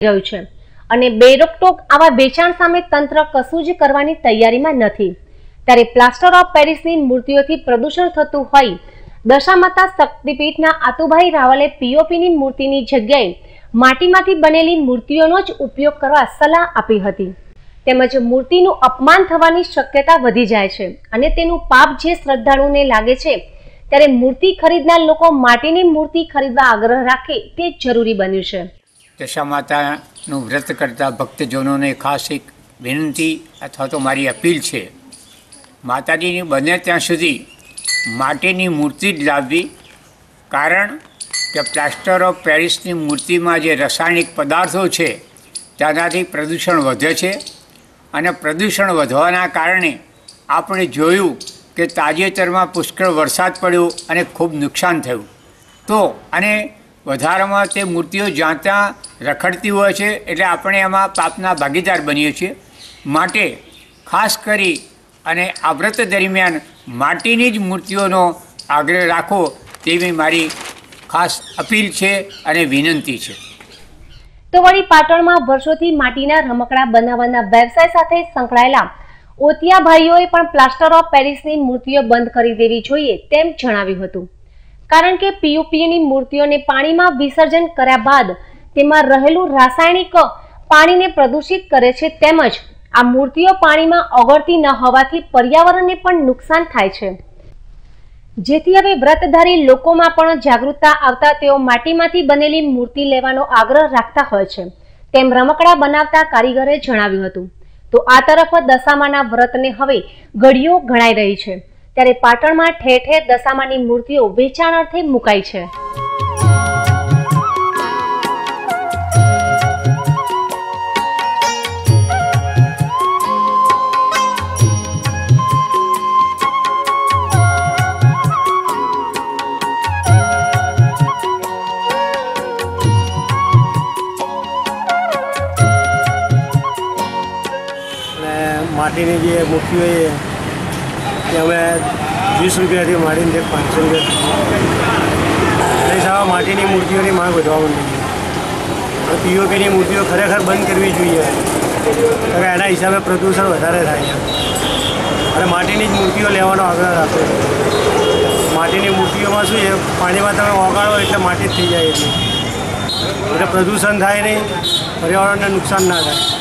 રહ્યું છે. અને બેરોકટોક આવા વેચાણ સામે તંત્ર કશું જ કરવાની તૈયારીમાં નથી. ત્યારે પ્લાસ્ટર ઓફ પેરિસની મૂર્તિઓથી પ્રદૂષણ થતું હોય, દશામાતા શક્તિપીઠના આતુભાઈ રાવલે પીઓપીની મૂર્તિની જગ્યાએ માટીમાંથી બનેલી મૂર્તિઓનો જ ઉપયોગ કરવા સલાહ આપી હતી. તેમજ મૂર્તિનું અપમાન થવાની શક્યતા વધી જાય છે અને તેનું પાપ જે શ્રદ્ધાળુને લાગે છે, ત્યારે મૂર્તિ ખરીદનાર લોકો માટીની મૂર્તિ ખરીદવા આગ્રહ રાખે તે જરૂરી બન્યું છે. દશા માતાનું વ્રત કરતા ભક્તજનોને ખાસ એક વિનંતી અથવા તો મારી અપીલ છે. માતાજીની બને ત્યાં સુધી માટીની મૂર્તિ જ લાવવી. કારણ કે પ્લાસ્ટર ઓફ પેરિસની મૂર્તિમાં જે રાસાયણિક પદાર્થો છે, તેનાથી પ્રદૂષણ વધે છે. અને પ્રદૂષણ વધવાના કારણે આપણે જોયું કે તાજેતરમાં પુષ્કળ વરસાદ પડ્યો અને ખૂબ નુકસાન થયું. તો, અને વધારામાં તે મૂર્તિઓ જ્યાં ત્યાં રખડતી હોય છે એટલે આપણે એમાં પાપના ભાગીદાર બનીએ છીએ. માટે ખાસ કરી અને આ વ્રત દરમિયાન માટીની જ મૂર્તિઓનો આગ્રહ રાખો તેવી મારી ખાસ અપીલ છે અને વિનંતી છે. તો વળી પાટણમાં વર્ષોથી માટીના રમકડા બનાવવાના વ્યવસાય સાથે સંકળાયેલા ઓતિયા ભાઈઓએ પણ પ્લાસ્ટર ઓફ પેરિસની મૂર્તિઓ બંધ કરી દેવી જોઈએ તેમ જણાવ્યું હતું. કારણ કે પીયુપીની મૂર્તિઓને પાણીમાં વિસર્જન કર્યા બાદ તેમાં રહેલું રાસાયણિક પાણીને પ્રદૂષિત કરે છે તેમજ આ મૂર્તિઓ પાણીમાં ઓગળતી ન હોવાથી પર્યાવરણને પણ નુકસાન થાય છે. જેથી હવે વ્રતધારી લોકોમાં પણ જાગૃતતા આવતા તેઓ માટીમાંથી બનેલી મૂર્તિ લેવાનો આગ્રહ રાખતા હોય છે. તેમ રમકડા બનાવતા કારીગરે જણાવ્યું હતું. તો આ તરફ દશામાના વ્રતને હવે ઘડીઓ ગણાઈ રહી છે. ત્યારે પાટણમાં ઠેર ઠેર દશામાની મૂર્તિઓ વેચાણ અર્થે મુકાઈ છે. માટીની જે મૂર્તિઓ હોય તે અમે વીસ રૂપિયાથી માંડીને તે પાંચસો રૂપિયા સાહેબ માટીની મૂર્તિઓની માંગ વધવા માંડી પીઓપીની મૂર્તિઓ ખરેખર બંધ કરવી જોઈએ. કારણ એના હિસાબે પ્રદૂષણ વધારે થાય છે. અને માટીની જ મૂર્તિઓ લેવાનો આગ્રહ રાખો. માટીની મૂર્તિઓમાં શું છે, પાણીમાં તમે ઓગાળો એટલે માટી જ થઈ જાય એટલે એટલે પ્રદૂષણ થાય નહીં, પર્યાવરણને નુકસાન ના થાય.